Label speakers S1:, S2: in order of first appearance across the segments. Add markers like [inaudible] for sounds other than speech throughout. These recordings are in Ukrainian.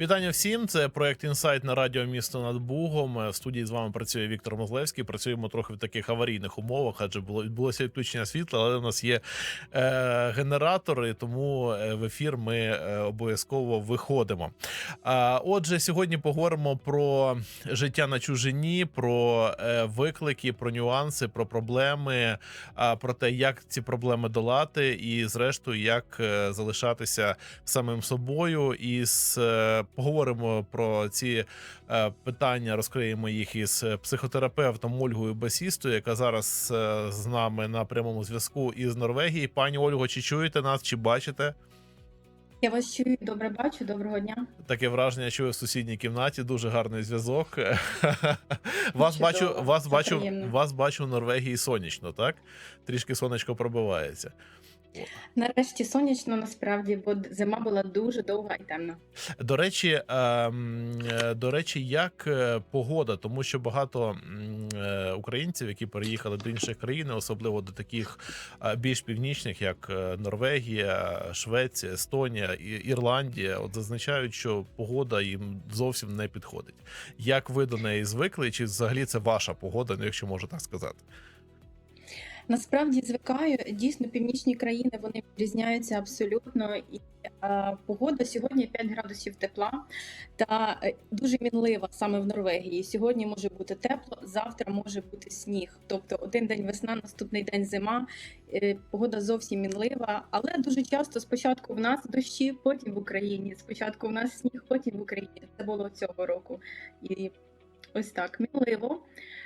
S1: Вітання всім. Це проект інсайт на радіо місто над Бугом. Е, В студії з вами працює Віктор Мозлевський. Працюємо трохи в таких аварійних умовах, адже було відбулося відключення світла, але у нас є е, генератори, тому е, в ефір ми е, обов'язково виходимо. Отже, сьогодні поговоримо про життя на чужині, про виклики, про нюанси, про проблеми, про те, як ці проблеми долати, і зрештою, як залишатися самим собою. І з, е, поговоримо про ці е, питання, розкриємо їх із психотерапевтом Ольгою Басістою, яка зараз е, з нами на прямому зв'язку із Норвегії. Пані Ольго, чи чуєте нас, чи бачите?
S2: Я вас чую, добре бачу, доброго дня.
S1: Таке враження, що ви в сусідній кімнаті дуже гарний зв'язок. [laughs] Вас бачу, вас бачу, вас бачу в Норвегії сонячно, так? Трішки сонечко пробивається.
S2: Нарешті сонячно насправді, бо зима була дуже довга і темна.
S1: До речі, ем, е, до речі, як е, погода, тому що багато е, українців, які переїхали до інших країн, особливо до таких більш північних, як Норвегія, Швеція, Естонія, Ірландія, от зазначають, що погода їм зовсім не підходить. Як ви до неї звикли, чи взагалі це ваша погода, ну якщо можна так сказати?
S2: Насправді звикаю, дійсно північні країни вони відрізняються абсолютно. І е, погода сьогодні 5 градусів тепла та е, дуже мінлива саме в Норвегії. Сьогодні може бути тепло, завтра може бути сніг. Тобто один день весна, наступний день зима. Е, погода зовсім мінлива, але дуже часто спочатку в нас дощі, потім в Україні. Спочатку в нас сніг, потім в Україні. Це було цього року. І ось так мінливо.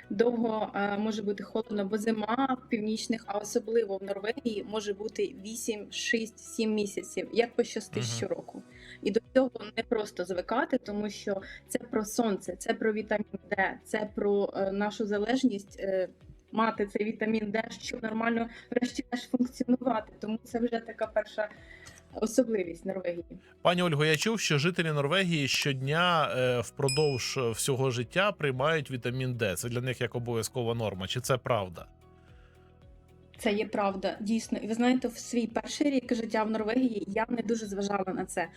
S2: Довго е, може бути холодно, бо зима в північних, а особливо в Норвегії, може бути 8, 6, 7 місяців, як пощастить
S1: Мгм.
S2: щороку. І до цього не просто звикати, тому що це про сонце, це про вітамін Д, це про е, нашу залежність. е, Мати цей вітамін Д, щоб нормально врешті-решт функціонувати. Тому це вже така перша особливість Норвегії.
S1: Пані Ольго, я чув, що жителі Норвегії щодня е, впродовж всього життя приймають вітамін Д. Це для них як обов'язкова норма. Чи це правда?
S2: Це є правда, дійсно. І ви знаєте, в свій перший рік життя в Норвегії я не дуже зважала на це.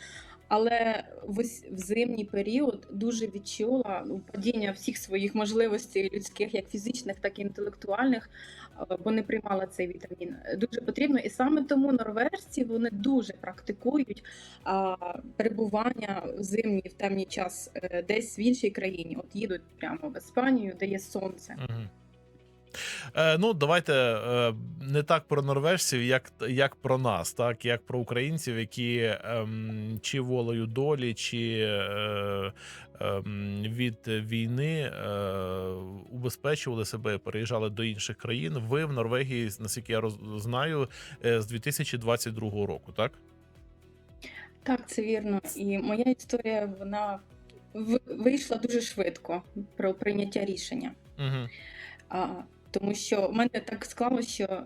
S2: Але в, зимній період дуже відчула ну, падіння всіх своїх можливостей людських, як фізичних, так і інтелектуальних, е, бо не приймала цей вітамін. Дуже потрібно, і саме тому норвежці вони дуже практикують а, перебування в зимній в темний час е, десь в іншій країні. От їдуть прямо в Іспанію, де є сонце.
S1: Угу. Е, ну, давайте е, не так про норвежців, як, як про нас, так як про українців, які ем, чи волею долі, чи е, ем, від війни е, убезпечували себе, переїжджали до інших країн. Ви в Норвегії, наскільки я роз, знаю, е, з 2022 року, так?
S2: Так, це вірно. І моя історія вона вийшла дуже швидко про прийняття рішення.
S1: Угу.
S2: А, тому що в мене так склалося, що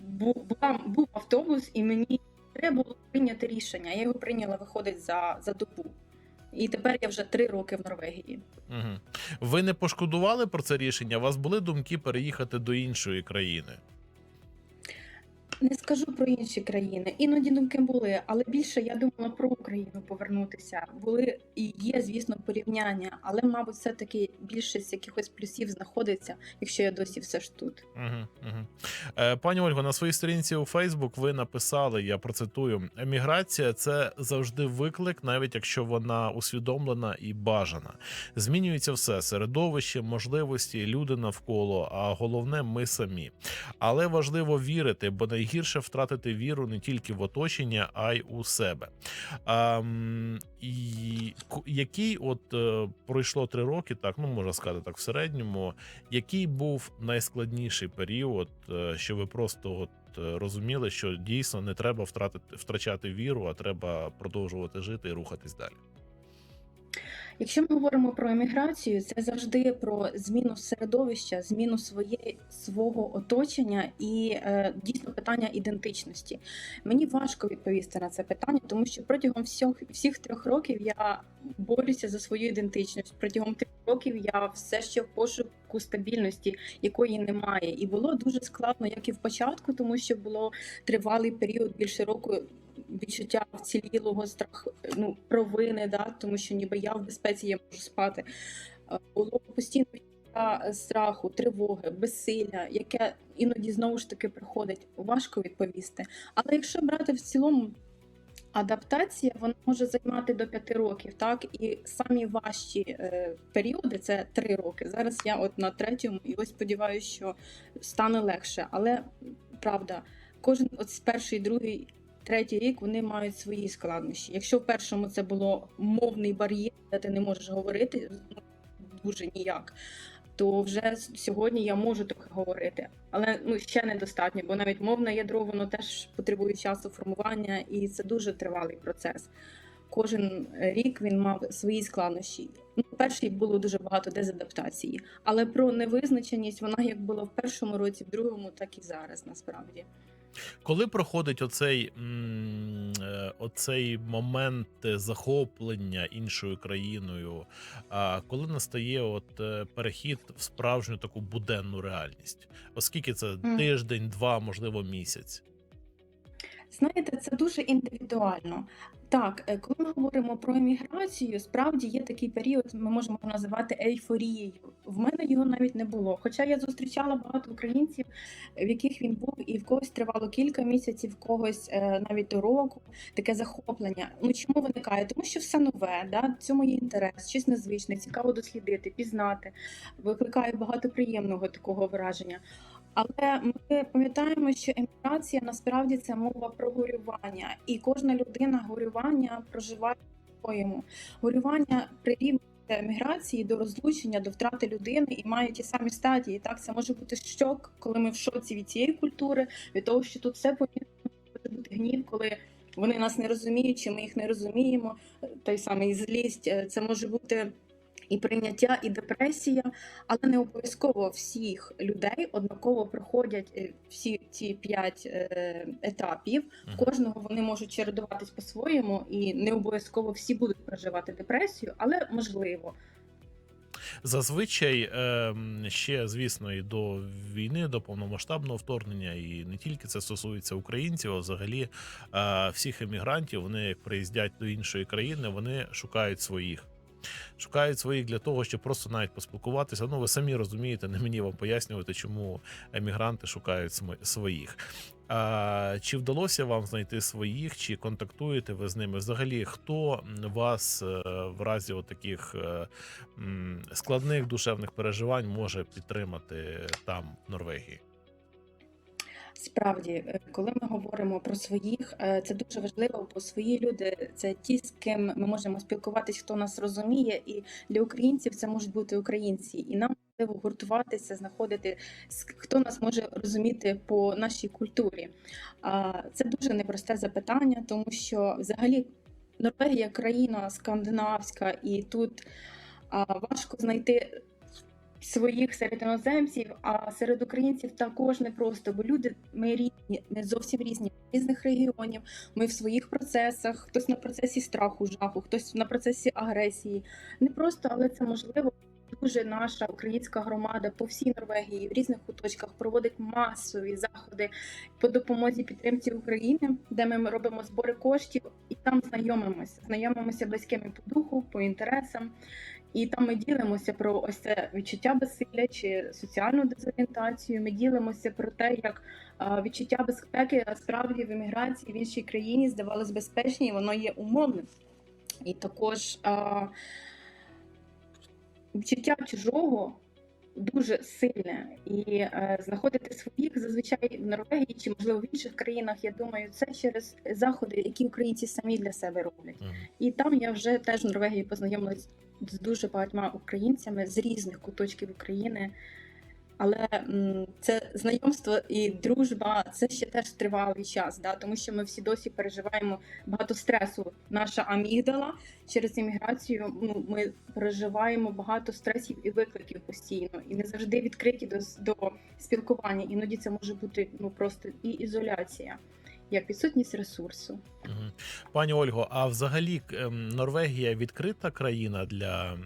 S2: був була, був автобус, і мені треба було прийняти рішення. Я його прийняла, виходить за, за добу. І тепер я вже три роки в Норвегії.
S1: Угу. Ви не пошкодували про це рішення? У вас були думки переїхати до іншої країни?
S2: Не скажу про інші країни. Іноді думки були, але більше я думала про Україну повернутися. Були і є, звісно, порівняння, але, мабуть, все-таки більшість якихось плюсів знаходиться, якщо я досі все ж тут.
S1: Угу, угу. Е, пані Ольго, на своїй сторінці у Фейсбук ви написали, я процитую: еміграція це завжди виклик, навіть якщо вона усвідомлена і бажана. Змінюється все середовище, можливості, люди навколо, а головне, ми самі. Але важливо вірити, бо найгірше втратити віру не тільки в оточення, а й у себе. А, і який от е, пройшло три роки, так ну можна сказати так, в середньому. Який був найскладніший період, е, що ви просто от е, розуміли, що дійсно не треба втратити втрачати віру, а треба продовжувати жити і рухатись далі?
S2: Якщо ми говоримо про еміграцію, це завжди про зміну середовища, зміну своє, свого оточення і е, дійсно питання ідентичності. Мені важко відповісти на це питання, тому що протягом всіх, всіх трьох років я борюся за свою ідентичність. Протягом трьох років я все ще в пошуку стабільності, якої немає. І було дуже складно, як і в початку, тому що було тривалий період більше року відчуття вцілілого страх, ну, провини, да, тому що ніби я в безпеці, я можу спати. Е, Було постійно відчуття страху, тривоги, безсилля, яке іноді знову ж таки приходить. Важко відповісти. Але якщо брати в цілому. Адаптація вона може займати до 5 років, так і самі важчі е, періоди це 3 роки. Зараз я от на третьому, і ось сподіваюся, що стане легше. Але правда, кожен от з перший, другий, третій рік вони мають свої складнощі. Якщо в першому це було мовний бар'єр, де ти не можеш говорити дуже ніяк. То вже сьогодні я можу трохи говорити, але ну ще недостатньо, бо навіть мовне ядро воно теж потребує часу формування, і це дуже тривалий процес. Кожен рік він мав свої складнощі. Ну, перший було дуже багато дезадаптації, але про невизначеність вона як була в першому році, в другому, так і зараз насправді.
S1: Коли проходить оцей, е, оцей момент е, захоплення іншою країною, коли настає от е, перехід в справжню таку буденну реальність, оскільки це тиждень, два, можливо, місяць.
S2: Знаєте, це дуже індивідуально. Так, коли ми говоримо про еміграцію, справді є такий період, ми можемо називати ейфорією. В мене його навіть не було. Хоча я зустрічала багато українців, в яких він був, і в когось тривало кілька місяців, в когось е, навіть до року. Таке захоплення. Ну чому виникає? Тому що все нове, да? цьому є інтерес, щось незвичне, цікаво дослідити, пізнати. Викликає багато приємного такого враження. Але ми пам'ятаємо, що еміграція насправді це мова про горювання, і кожна людина горювання проживає по-своєму. Горювання прирівнюється еміграції до розлучення, до втрати людини і має ті самі стадії. Так, це може бути шок, коли ми в шоці від цієї культури, від того, що тут все по-іншому, може бути гнів, коли вони нас не розуміють, чи ми їх не розуміємо. Той самий злість, е, це може бути. І прийняття, і депресія, але не обов'язково всіх людей однаково проходять е, всі ці п'ять е, етапів.
S1: Мгм.
S2: Кожного вони можуть чередуватись по-своєму, і не обов'язково всі будуть проживати депресію, але можливо.
S1: Зазвичай ем, ще, звісно, і до війни, до повномасштабного вторгнення, і не тільки це стосується українців, а взагалі е, всіх емігрантів, вони як приїздять до іншої країни, вони шукають своїх. Шукають своїх для того, щоб просто навіть поспілкуватися. Ну, ви самі розумієте, не мені вам пояснювати, чому емігранти шукають своїх. А, чи вдалося вам знайти своїх, чи контактуєте ви з ними? Взагалі, хто вас е, в разі таких е, складних душевних переживань може підтримати там, в Норвегії?
S2: Справді, е, коли ми говоримо про своїх, е, це дуже важливо, бо свої люди це ті, з ким ми можемо спілкуватись, хто нас розуміє, і для українців це можуть бути українці, і нам важливо гуртуватися, знаходити хто нас може розуміти по нашій культурі. А, Це дуже непросте запитання, тому що взагалі Норвегія країна скандинавська, і тут важко знайти своїх серед іноземців, а серед українців також непросто, бо люди ми різні, ми зовсім різні різних регіонів. Ми в своїх процесах, хтось на процесі страху, жаху, хтось на процесі агресії. Не просто, але це можливо. Дуже наша українська громада по всій Норвегії в різних куточках проводить масові заходи по допомозі підтримці України, де ми робимо збори коштів і там знайомимося, знайомимося близькими по духу, по інтересам. І там ми ділимося про ось це відчуття безсилля чи соціальну дезорієнтацію. Ми ділимося про те, як відчуття безпеки насправді в еміграції в іншій країні здавалось безпечні, і воно є умовним. І також а, відчуття чужого дуже сильне. І е, знаходити своїх зазвичай в Норвегії чи можливо в інших країнах. Я думаю, це через заходи, які українці самі для себе роблять.
S1: Мгм.
S2: І там я вже теж в Норвегії познайомилась з дуже багатьма українцями з різних куточків України. Але це знайомство і дружба це ще теж тривалий час, да? тому що ми всі досі переживаємо багато стресу. Наша амігдала через імміграцію. Ну, ми переживаємо багато стресів і викликів постійно, і не завжди відкриті до, до спілкування. Іноді це може бути ну просто і ізоляція, як відсутність ресурсу.
S1: Пані Ольго, а взагалі ем, Норвегія відкрита країна для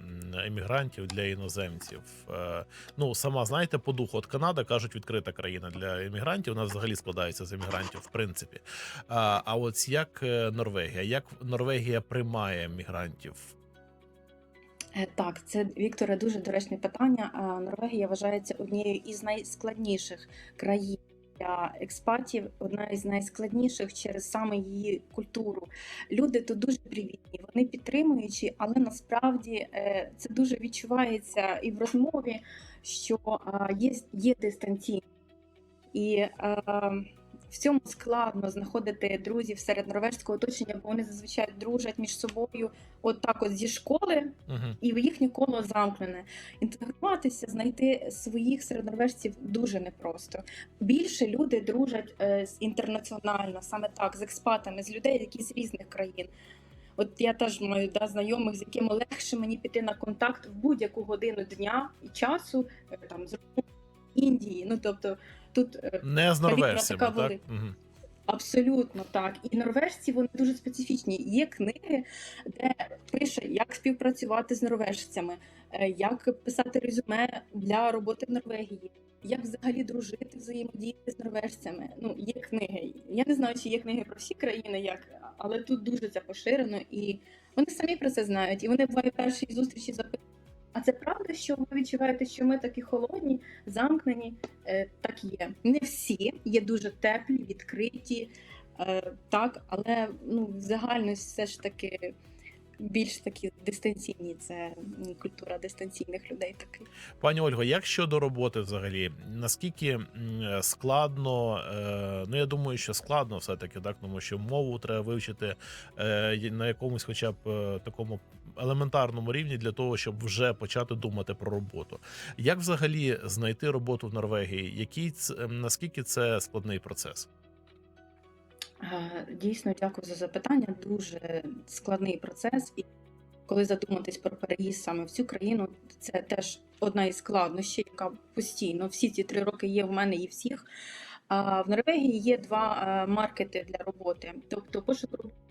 S1: емігрантів, для іноземців. Е, Ну, сама знаєте, по духу, от Канада кажуть, відкрита країна для емігрантів. Вона взагалі складається з емігрантів, в принципі. А, а от як е, Норвегія? Як Норвегія приймає емігрантів?
S2: Е, Так, це Вікторе дуже доречне питання. А Норвегія вважається однією із найскладніших країн для експатів, одна із найскладніших через саме її культуру. Люди тут дуже привітні, вони підтримуючі, але насправді е, це дуже відчувається і в розмові, що є, є дистанційність. І а, в цьому складно знаходити друзів серед норвежського оточення, бо вони зазвичай дружать між собою от так от зі школи,
S1: Угу.
S2: і їхнє коло замкнене. Інтегруватися, знайти своїх серед норвежців дуже непросто. Більше люди дружать е, з інтернаціонально, саме так, з експатами, з людей, які з різних країн. От я теж маю да, знайомих, з якими легше мені піти на контакт в будь-яку годину дня і часу, е, там з Індії. Ну тобто тут е,
S1: Не з норвежцями,
S2: така
S1: так? Угу.
S2: Абсолютно так. І норвежці вони дуже специфічні. Є книги, де пише, як співпрацювати з норвежцями, е, як писати резюме для роботи в Норвегії, як взагалі дружити, взаємодіяти з норвежцями. Ну, є книги. Я не знаю, чи є книги про всі країни, як, але тут дуже це поширено, і вони самі про це знають. І вони бувають першій зустрічі запитують. А це правда, що ви відчуваєте, що ми такі холодні, замкнені? Е, так є. Не всі є дуже теплі, відкриті, е, так, але ну, в загальності все ж таки більш такі дистанційні. Це культура дистанційних людей такий.
S1: Пані Ольго, як щодо роботи взагалі, наскільки складно, е, ну я думаю, що складно все-таки, так, тому що мову треба вивчити на якомусь хоча б такому елементарному рівні для того, щоб вже почати думати про роботу. Як взагалі знайти роботу в Норвегії? Який ем, наскільки це складний процес?
S2: Е, Дійсно, дякую за запитання. Дуже складний процес. І коли задуматись про переїзд саме в цю країну, це теж одна із складнощів, яка постійно всі ці три роки є в мене і всіх. А в Норвегії є два е, маркети для роботи. Тобто пошук роботи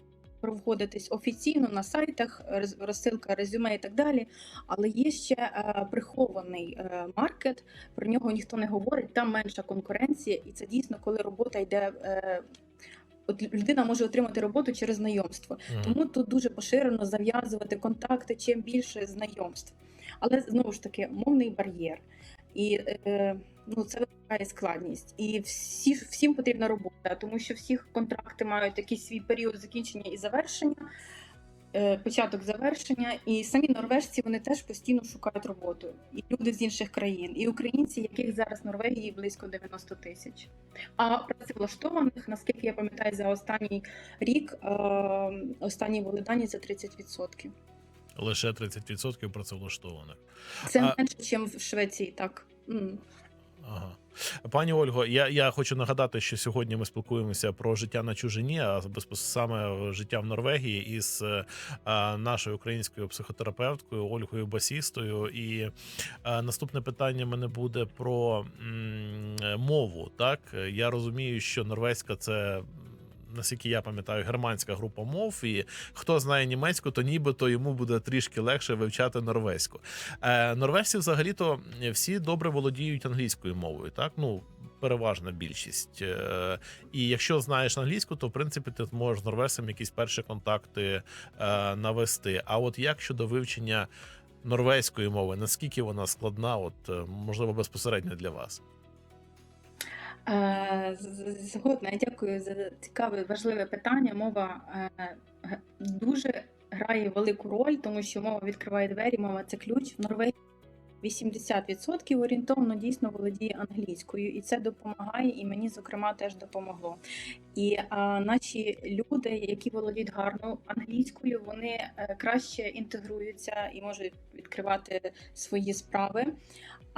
S2: проводитись офіційно на сайтах, розсилка резюме і так далі. Але є ще е, прихований е, маркет, про нього ніхто не говорить, там менша конкуренція, і це дійсно, коли робота йде. е, От людина може отримати роботу через знайомство.
S1: Мгм.
S2: Тому тут дуже поширено зав'язувати контакти чим більше знайомств. Але знову ж таки, мовний бар'єр. І е, ну, це викликає складність. І всі, всім потрібна робота, тому що всіх контракти мають якийсь свій період закінчення і завершення, е, початок завершення. І самі норвежці вони теж постійно шукають роботу. І люди з інших країн, і українці, яких зараз в Норвегії близько 90 тисяч. А працевлаштованих, наскільки я пам'ятаю, за останній рік е, останні були дані це 30%.
S1: Лише 30% працевлаштованих.
S2: Це менше, ніж в Швеції, так. М.
S1: Ага. Пані Ольго, я, я хочу нагадати, що сьогодні ми спілкуємося про життя на чужині, а саме життя в Норвегії із е, а, нашою українською психотерапевткою Ольгою Басістою. І е, наступне питання мене буде про м, мову. Так, я розумію, що норвезька це. Наскільки я пам'ятаю, германська група мов, і хто знає німецьку, то нібито йому буде трішки легше вивчати норвезьку. Е, норвежці взагалі-то всі добре володіють англійською мовою, так? Ну, переважна більшість. Е, і якщо знаєш англійську, то в принципі ти можеш з норвежцем якісь перші контакти е, навести. А от як щодо вивчення норвезької мови, наскільки вона складна, от е, можливо, безпосередньо для вас?
S2: Е, Згодна, дякую за цікаве, важливе питання. Мова е, дуже грає велику роль, тому що мова відкриває двері, мова це ключ. В Норвегії 80% орієнтовно дійсно володіє англійською, і це допомагає, і мені, зокрема, теж допомогло. І а, наші люди, які володіють гарно англійською, вони е, краще інтегруються і можуть відкривати свої справи.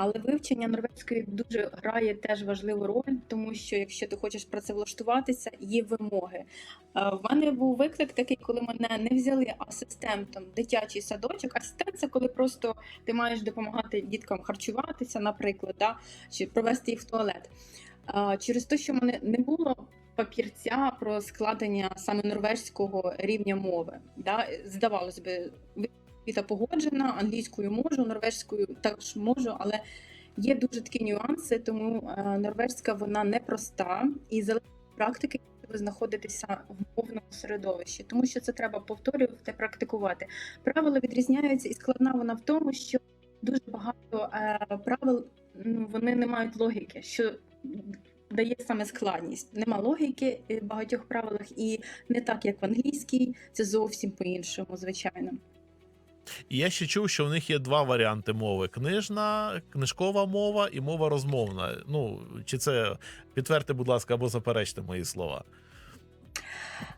S2: Але вивчення норвезької дуже грає теж важливу роль, тому що якщо ти хочеш працевлаштуватися, є вимоги. Е, В мене був виклик такий, коли мене не взяли асистентом дитячий садочок. Асистент це коли просто ти маєш допомагати діткам харчуватися, наприклад, да, чи провести їх в туалет. Е, Через те, що мене не було папірця про складення саме норвезького рівня мови. Да? Здавалось би, освіта погоджена, англійською можу, норвезькою також можу, але є дуже такі нюанси, тому е, норвезька вона непроста і залежить практики, ви знаходитеся в мовному середовищі, тому що це треба повторювати, практикувати. Правила відрізняються, і складна вона в тому, що дуже багато е, правил ну, вони не мають логіки, що дає саме складність. Нема логіки в багатьох правилах, і не так, як в англійській, це зовсім по-іншому, звичайно.
S1: І я ще чув, що в них є два варіанти мови: книжна, книжкова мова і мова розмовна. Ну, чи це підтвердьте, будь ласка, або заперечте мої слова.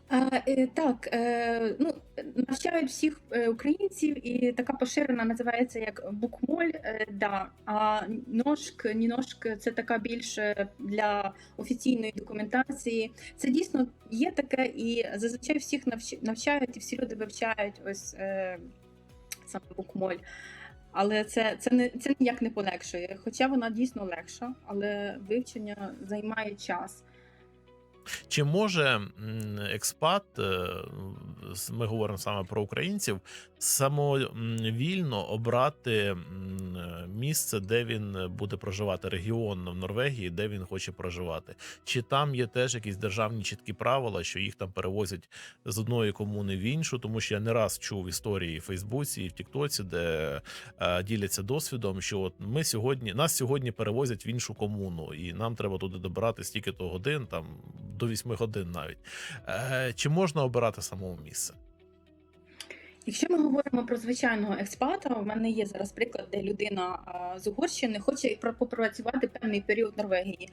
S2: А, е, так, е, ну, навчають всіх е, українців, і така поширена називається як букмоль. е, Да. А ножк, ніношк це така більше для офіційної документації. Це дійсно є таке, і зазвичай всіх навчають, і всі люди вивчають ось е, саме букмоль. Але це, це не це ніяк не полегшує. Хоча вона дійсно легша, але вивчення займає час.
S1: Чи може експат, е, ми говоримо саме про українців, самовільно обрати місце, де він буде проживати, регіон в Норвегії, де він хоче проживати? Чи там є теж якісь державні чіткі правила, що їх там перевозять з одної комуни в іншу? Тому що я не раз чув історії в Фейсбуці і в Тіктоці, де е, діляться досвідом, що от ми сьогодні нас сьогодні перевозять в іншу комуну, і нам треба туди добирати стільки то годин, там до 8 годин навіть. Е, чи можна обирати самому місце?
S2: Якщо ми говоримо про звичайного експата, у мене є зараз приклад, де людина з Угорщини хоче попрацювати певний період Норвегії.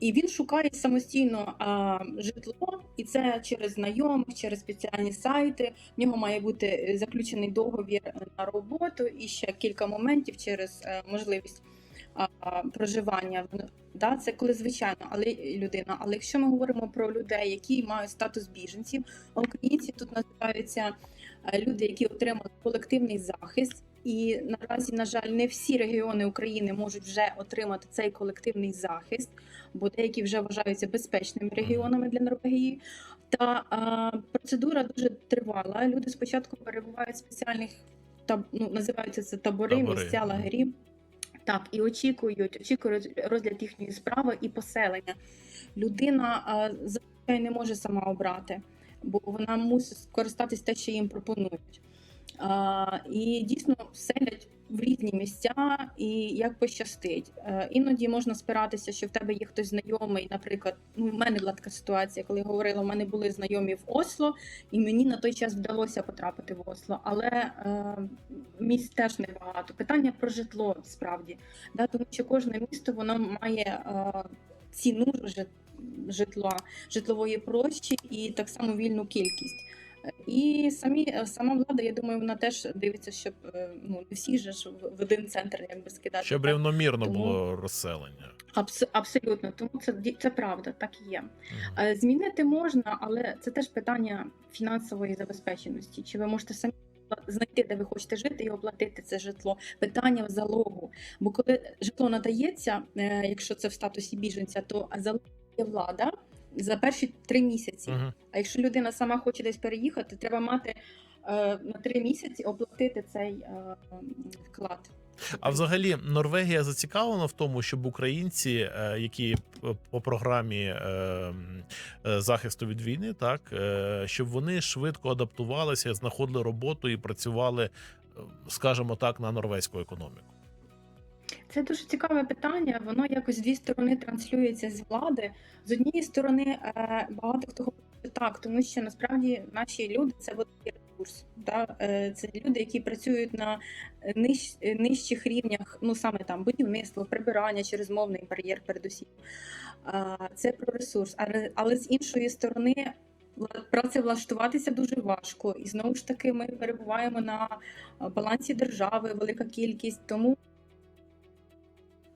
S2: І він шукає самостійно а, житло, і це через знайомих, через спеціальні сайти. В нього має бути е, заключений договір на роботу і ще кілька моментів через е, можливість а, проживання. Да, це коли звичайно, але людина. Але якщо ми говоримо про людей, які мають статус біженців, а українці тут називаються е, люди, які отримали колективний захист. І наразі, на жаль, не всі регіони України можуть вже отримати цей колективний захист, бо деякі вже вважаються безпечними регіонами для Норвегії. Та а, процедура дуже тривала. Люди спочатку перебувають в спеціальних таб, ну, називаються це табори,
S1: Табори,
S2: місця
S1: мгм.
S2: Так, і очікують, очікують розгляд їхньої справи і поселення. Людина зазвичай не може сама обрати, бо вона мусить скористатись те, що їм пропонують. І дійсно селять в різні місця і як пощастить. Е, іноді можна спиратися, що в тебе є хтось знайомий. Наприклад, ну в мене була така ситуація, коли я говорила, в мене були знайомі в Осло, і мені на той час вдалося потрапити в Осло. Але е, місць теж небагато. Питання про житло справді, да, тому що кожне місто воно має е, ціну житла, житлової площі і так само вільну кількість. І самі е, сама влада, я думаю, вона теж дивиться, щоб е, ну не всі ж в в один центр якби скидати.
S1: Щоб
S2: так?
S1: рівномірно
S2: Тому-
S1: було розселення.
S2: Абс- абсолютно, тому це це правда, так і є. Е, Змінити можна, але це теж питання фінансової забезпеченості. Чи ви можете самі знайти, де ви хочете жити, і оплатити це житло? Питання залогу. Бо коли житло надається, якщо це в статусі біженця, то залог є влада за перші три місяці.
S1: Мгм.
S2: А якщо людина сама хоче десь переїхати, треба мати е, на три місяці оплатити цей е, вклад.
S1: А взагалі Норвегія зацікавлена в тому, щоб українці, е, які по програмі е, е, захисту від війни, так щоб вони швидко адаптувалися, знаходили роботу і працювали, скажімо так, на норвезьку економіку.
S2: Це дуже цікаве питання. Воно якось дві сторони транслюється з влади. З однієї сторони, е, багато хто говорить що так, тому що насправді наші люди це великий ресурс. Да? Е, Це люди, які працюють на ниж, е, нижчих рівнях, ну саме там будівництво, прибирання через мовний бар'єр, передусім. Це про ресурс. Але, але з іншої сторони. Працевлаштуватися дуже важко, і знову ж таки ми перебуваємо на е, балансі держави, велика кількість. Тому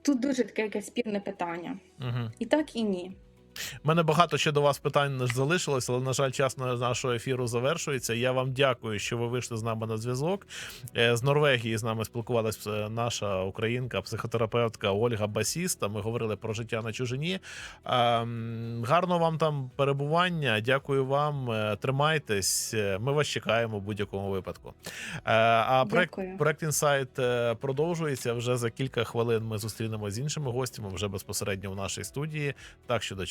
S2: Тут дуже таке якесь спірне питання.
S1: Угу.
S2: І так, і ні.
S1: У мене багато ще до вас питань не залишилось, але на жаль, час нашого ефіру завершується. Я вам дякую, що ви вийшли з нами на зв'язок. Е, З Норвегії з нами спілкувалася наша українка, психотерапевтка Ольга Басіста. Ми говорили про життя на чужині. Гарного вам там перебування. Дякую вам. Е, Тримайтесь. Е, Ми вас чекаємо в будь-якому випадку. Е, А проект Проект інсайт е, продовжується. Вже за кілька хвилин ми зустрінемося з іншими гостями вже безпосередньо в нашій студії. Так що